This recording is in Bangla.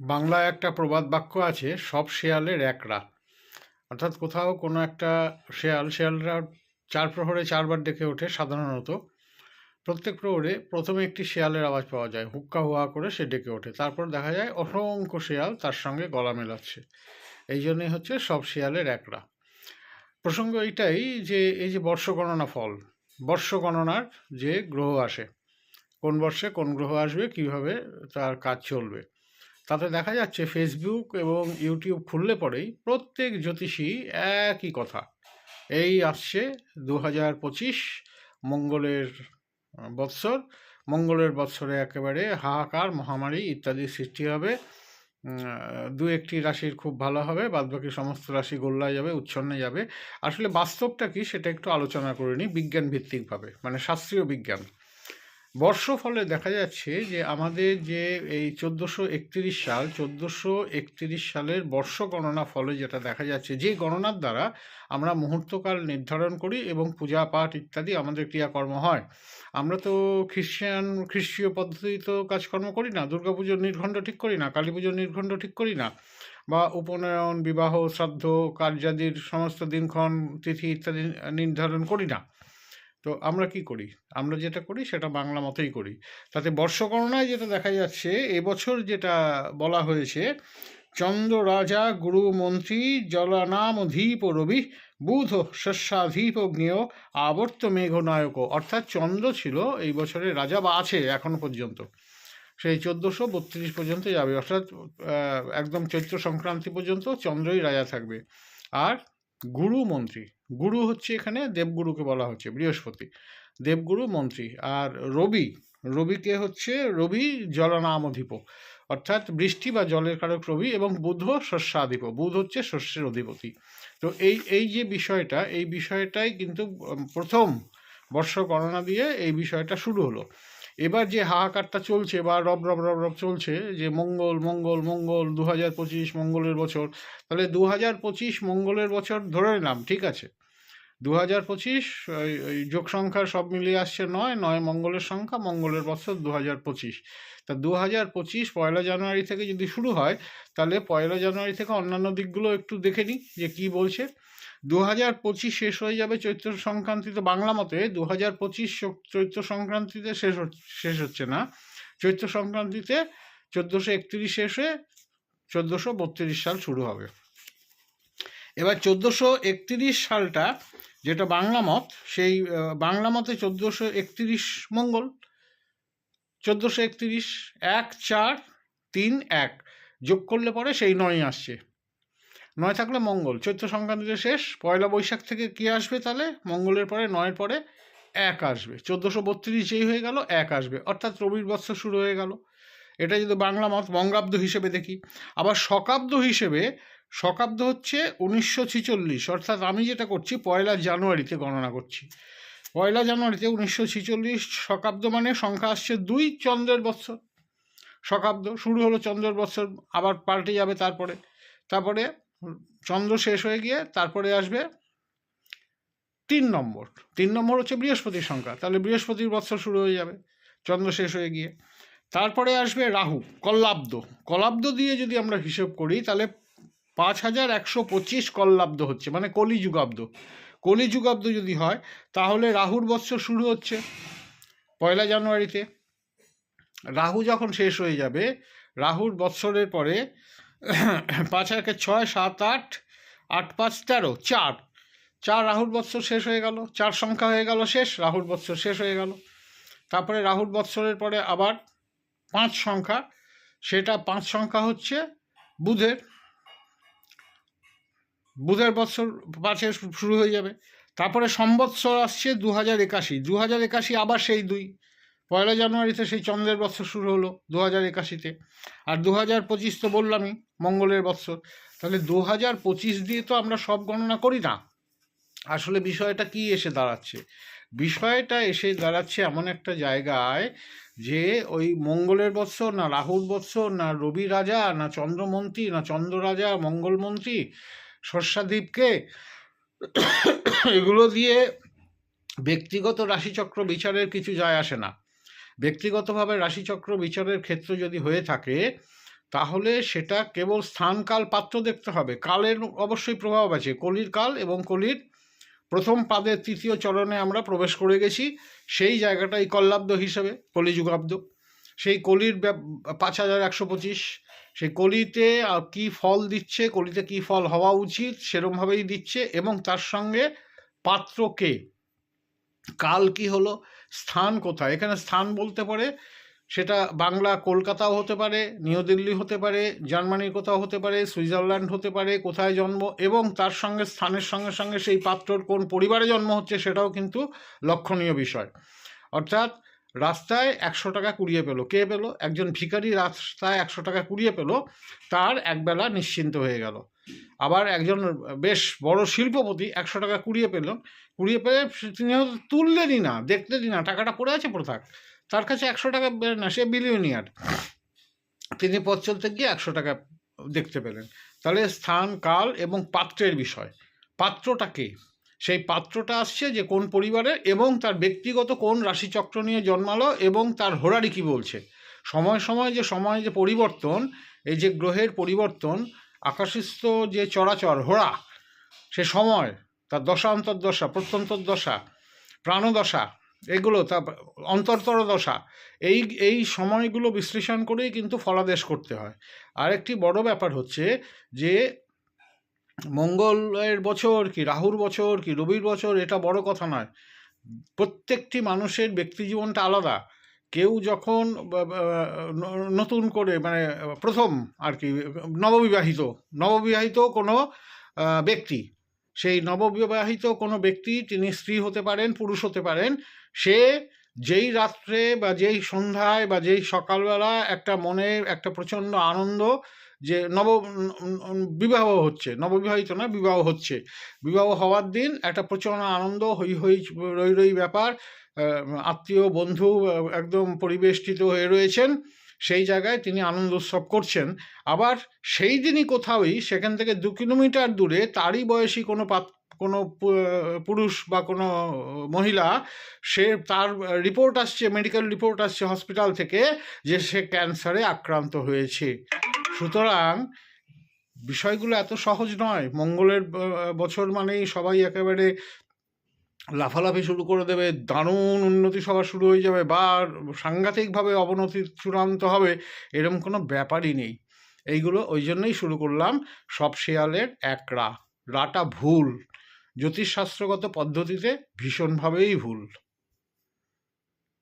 বাংলায় একটা প্রবাদ বাক্য আছে, সব শেয়ালের একরা। অর্থাৎ কোথাও কোনো একটা শেয়াল, শেয়ালরা চার প্রহরে চারবার ডেকে ওঠে সাধারণত। প্রত্যেক প্রহরে প্রথমে একটি শেয়ালের আওয়াজ পাওয়া যায়, হুক্কা হুয়া করে সে ডেকে ওঠে। তারপর দেখা যায় অসংখ্য শেয়াল তার সঙ্গে গলা মেলাচ্ছে। এই জন্যই হচ্ছে সব শেয়ালের একরা। প্রসঙ্গ এইটাই যে, এই যে বর্ষ গণনা ফল বর্ষ গণনার যে গ্রহ আসে, কোন বর্ষে কোন গ্রহ আসবে, কীভাবে তার কাজ চলবে। তাতে দেখা যাচ্ছে ফেসবুক এবং ইউটিউব খুললে পরেই প্রত্যেক জ্যোতিষী একই কথা। এই আসছে দু হাজার পঁচিশ মঙ্গলের বৎসর। মঙ্গলের বৎসরে একেবারে হাহাকার, মহামারী ইত্যাদি সৃষ্টি হবে। দু একটি রাশির খুব ভালো হবে, বাদবাকি সমস্ত রাশি গোল্লায় যাবে, উচ্ছন্নে যাবে। আসলে বাস্তবটা কি সেটা একটু আলোচনা করে নিই বিজ্ঞান ভিত্তিকভাবে মানে শাস্ত্রীয় বিজ্ঞান। বর্ষফলে দেখা যাচ্ছে যে আমাদের যে এই চোদ্দোশো একত্রিশ সাল, চোদ্দোশো একত্রিশ সালের বর্ষ গণনা ফলে যেটা দেখা যাচ্ছে, যে গণনার দ্বারা আমরা মুহূর্তকাল নির্ধারণ করি এবং পূজা পাঠ ইত্যাদি আমাদের ক্রিয়াকর্ম হয়। আমরা তো খ্রিস্টান, খ্রিস্টীয় পদ্ধতি তো কাজকর্ম করি না, দুর্গাপুজোর নির্ঘণ্ট ঠিক করি না কালী পুজোর নির্ঘণ্ট ঠিক করি না বা উপনয়ন, বিবাহ, শ্রাদ্ধ, কার্যাদির সমস্ত দিনক্ষণ, তিথি ইত্যাদি নির্ধারণ করি না। তো আমরা কি করি? আমরা যেটা করি সেটা বাংলা মতেই করি। তাতে বর্ষগণনায় যেটা দেখা যাচ্ছে, এবছর যেটা বলা হয়েছে, চন্দ্র রাজা, গুরু, মন্ত্রী, জলানাম, ধীপ, রবি, বুধ, শস্যাধীপ জ্ঞেয় আবর্ত, মেঘনায়ক। অর্থাৎ চন্দ্র ছিল এই বছরে রাজা বা আছে এখনও পর্যন্ত। সেই চোদ্দোশো বত্রিশ পর্যন্ত যাবে। অর্থাৎ একদম চৈত্র সংক্রান্তি পর্যন্ত চন্দ্রই রাজা থাকবে। আর গুরু মন্ত্রী। গুরু হচ্ছে এখানে দেবগুরুকে বলা হচ্ছে, বৃহস্পতি। দেবগুরু মন্ত্রী। আর রবি, রবিকে হচ্ছে রবি জলনামধিপ। অর্থাৎ বৃষ্টি বা জলের কারক রবি এবং বুধ শস্যাধিপ। বুধ হচ্ছে শস্যের অধিপতি। তো এই এই যে বিষয়টা, এই বিষয়টাই কিন্তু প্রথম বর্ষ গণনা দিয়ে এই বিষয়টা শুরু হলো। এবার যে হাহাকারটা চলছে বা রব রব রব রব চলছে, যে মঙ্গল মঙ্গল মঙ্গল দু হাজার পঁচিশ মঙ্গলের বছর, তাহলে দু হাজার পঁচিশ মঙ্গলের বছর ধরে নিলাম, ঠিক আছে? দু হাজার পঁচিশ যোগ সংখ্যা সব মিলিয়ে আসছে নয় নয় মঙ্গলের সংখ্যা, মঙ্গলের বছর দু হাজার পঁচিশ। তা দু হাজার পঁচিশ পয়লা জানুয়ারি থেকে যদি শুরু হয়, তাহলে পয়লা জানুয়ারি থেকে অন্যান্য দিকগুলো একটু দেখে নিই যে কী বলছে। দু হাজার পঁচিশ শেষ হয়ে যাবে চৈত্র সংক্রান্তিতে, বাংলা মতে দু হাজার পঁচিশ চৈত্র সংক্রান্তিতে শেষ শেষ হচ্ছে না। চৈত্র সংক্রান্তিতে চোদ্দোশো একত্রিশ শেষ চোদ্দোশো বত্রিশ সাল শুরু হবে। এবার চোদ্দোশো সালটা যেটা বাংলা মত, সেই বাংলা মতে চোদ্দোশো একত্রিশ মঙ্গল, চোদ্দোশো একত্রিশ এক চার তিন এক যোগ করলে পরে সেই নয় আসছে। নয় থাকলে মঙ্গল। চৈত্র সংক্রান্তিতে শেষ, পয়লা বৈশাখ থেকে কি আসবে তাহলে? মঙ্গলের পরে নয়ের পরে এক আসবে। চোদ্দোশো বত্রিশ যেই হয়ে গেল, এক আসবে। অর্থাৎ রবির বৎসর শুরু হয়ে গেল। এটা যদি বাংলা মত বঙ্গাব্দ হিসেবে দেখি। আবার শকাব্দ হিসেবে শকাব্দ হচ্ছে উনিশশো ছিচল্লিশ। অর্থাৎ আমি যেটা করছি, পয়লা জানুয়ারিতে গণনা করছি। পয়লা জানুয়ারিতে উনিশশো ছিচল্লিশ, শকাব্দ মানে সংখ্যা আসছে দুই চন্দ্রের বৎসর। শকাব্দ, শুরু হলো চন্দ্রের বৎসর, আবার পাল্টে যাবে তারপরে। তারপরে চন্দ্র শেষ হয়ে গিয়ে তারপরে আসবে তিন নম্বর। তিন নম্বর হচ্ছে বৃহস্পতির সংখ্যা। তাহলে বৃহস্পতির বৎসর শুরু হয়ে যাবে, চন্দ্র শেষ হয়ে গিয়ে। তারপরে আসবে রাহু কল্লাব্দ কলাব্দ দিয়ে যদি আমরা হিসেব করি, তাহলে পাঁচ হাজার একশো পঁচিশ কল্লাব্দ হচ্ছে মানে কলিযুগাব্দ। কলিযুগাব্দ যদি হয়, তাহলে রাহুর বৎসর শুরু হচ্ছে পয়লা জানুয়ারিতে। রাহু যখন শেষ হয়ে যাবে, রাহুর বৎসরের পরে পাঁচ একে ছয়, সাত, আট আট, পাঁচ, তেরো, চার। চার রাহুর বৎসর শেষ হয়ে গেল, চার সংখ্যা হয়ে গেল শেষ, রাহুর বৎসর শেষ হয়ে গেল। তারপরে রাহুর বৎসরের পরে আবার পাঁচ সংখ্যা, সেটা পাঁচ সংখ্যা হচ্ছে বুধের। বুধের বৎসর পাশে শুরু হয়ে যাবে। তারপরে সম্বৎসর আসছে দু হাজার একাশি। দু হাজার একাশি আবার সেই দুই। পয়লা জানুয়ারিতে সেই চন্দ্রের বৎসর শুরু হলো দু হাজার একাশিতে। আর দু হাজার পঁচিশ তো বললামই, মঙ্গলের বৎসর। তাহলে দু হাজার পঁচিশ দিয়ে তো আমরা সব গণনা করি না। আসলে বিষয়টা কি এসে দাঁড়াচ্ছে? বিষয়টা এসে দাঁড়াচ্ছে এমন একটা জায়গায় যে ওই মঙ্গলের বৎসর, না রাহুর বৎসর, না রবি রাজা, না চন্দ্রমন্ত্রী, না চন্দ্র রাজা মঙ্গলমন্ত্রী শস্যাদ্বীপকে এগুলো দিয়ে ব্যক্তিগত রাশিচক্র বিচারের কিছু যায় আসে না। ব্যক্তিগতভাবে রাশিচক্র বিচারের ক্ষেত্র যদি হয়ে থাকে, তাহলে সেটা কেবল স্থানকাল পাত্র দেখতে হবে। কালের অবশ্যই প্রভাব আছে। কলির কাল এবং কলির প্রথম পাদের তৃতীয় চরণে আমরা প্রবেশ করে গেছি। সেই জায়গাটাই কল্লাব্দ হিসেবে, কলিযুগাব্দ। সেই কলির পাঁচ হাজার একশো পঁচিশ সেই কলিতে কি ফল দিচ্ছে, কলিতে কি ফল হওয়া উচিত, সেরমভাবেই দিচ্ছে এবং তার সঙ্গে পাত্র কে? কাল কি হলো? স্থান কোথায়? এখানে স্থান বলতে পারে, সেটা বাংলা কলকাতাও হতে পারে, নিউ দিল্লি হতে পারে, জার্মানির কোথাও হতে পারে, সুইজারল্যান্ড হতে পারে, কোথায় জন্ম এবং তার সঙ্গে স্থানের সঙ্গে সঙ্গে সেই পাত্রর কোন পরিবারে জন্ম হচ্ছে সেটাও কিন্তু লক্ষণীয় বিষয়। অর্থাৎ রাস্তায় একশো টাকা কুড়িয়ে পেল। কে পেল? একজন ভিখারি রাস্তায় একশো টাকা কুড়িয়ে পেল, তার একবেলা নিশ্চিন্ত হয়ে গেল। আবার একজন বেশ বড় শিল্পপতি একশো টাকা কুড়িয়ে পেল। কুড়িয়ে পেলে তিনি হয়তো তুললেনই না, দেখলেনই না, টাকাটা পড়ে আছে পড়ে থাক। তার কাছে একশো টাকা না, সে বিলিয়নিয়ার তিনি পথ চলতে গিয়ে একশো টাকা দেখতে পেলেন। তাহলে স্থান, কাল এবং পাত্রের বিষয়। পাত্রটা কে? সেই পাত্রটা আসছে যে কোন পরিবারের এবং তার ব্যক্তিগত কোন রাশিচক্র নিয়ে জন্মালো এবং তার হোরারি কি বলছে। সময় সময় যে সময় যে পরিবর্তন, এই যে গ্রহের পরিবর্তন, আকাশস্থ যে চরাচর হোরা, সে সময়, তার দশা, অন্তর্দশা প্রত্যন্তর দশা প্রাণদশা, এগুলো তা অন্তর্তর দশা, এই এই সময়গুলো বিশ্লেষণ করেই কিন্তু ফলাদেশ করতে হয়। আরেকটি বড় ব্যাপার হচ্ছে যে মঙ্গলের বছর কি, রাহুর বছর কি, রবির বছর এটা বড় কথা নয়। প্রত্যেকটি মানুষের ব্যক্তি জীবনটা আলাদা। কেউ যখন নতুন করে মানে প্রথম আর কি, নববিবাহিত নববিবাহিত কোনো ব্যক্তি। সেই নববিবাহিত কোনো ব্যক্তি তিনি স্ত্রী হতে পারেন, পুরুষ হতে পারেন, সে যেই রাত্রে বা যেই সন্ধ্যায় বা যেই সকালবেলা একটা মনে একটা প্রচণ্ড আনন্দ যে নব বিবাহ হচ্ছে। নববিবাহিত না বিবাহ হচ্ছে। বিবাহ হওয়ার দিন একটা প্রচণ্ড আনন্দ, হই হই রই রই ব্যাপার। আত্মীয়, বন্ধু একদম পরিবেষ্টিত হয়ে রয়েছেন। সেই জায়গায় তিনি আনন্দ উৎসব করছেন। আবার সেই দিনই কোথাওই, সেখান থেকে দু কিলোমিটার দূরে তারই বয়সী কোনো পাত, কোনো পুরুষ বা কোনো মহিলা, সে তার রিপোর্ট আসছে, মেডিকেল রিপোর্ট আসছে হসপিটাল থেকে যে সে ক্যান্সারে আক্রান্ত হয়েছে। সুতরাং বিষয়গুলো এত সহজ নয়। মঙ্গলের বছর মানেই সবাই একেবারে লাফালাফি শুরু করে দেবে, দারুণ উন্নতি সভা শুরু হয়ে যাবে বা সাংঘাতিকভাবে অবনতি চূড়ান্ত হবে এরকম কোনো ব্যাপারই নেই। এইগুলো ওই জন্যই শুরু করলাম সব শেয়ালের এক রা রাটা ভুল। জ্যোতিষশাস্ত্রগত পদ্ধতিতে ভীষণভাবেই ভুল।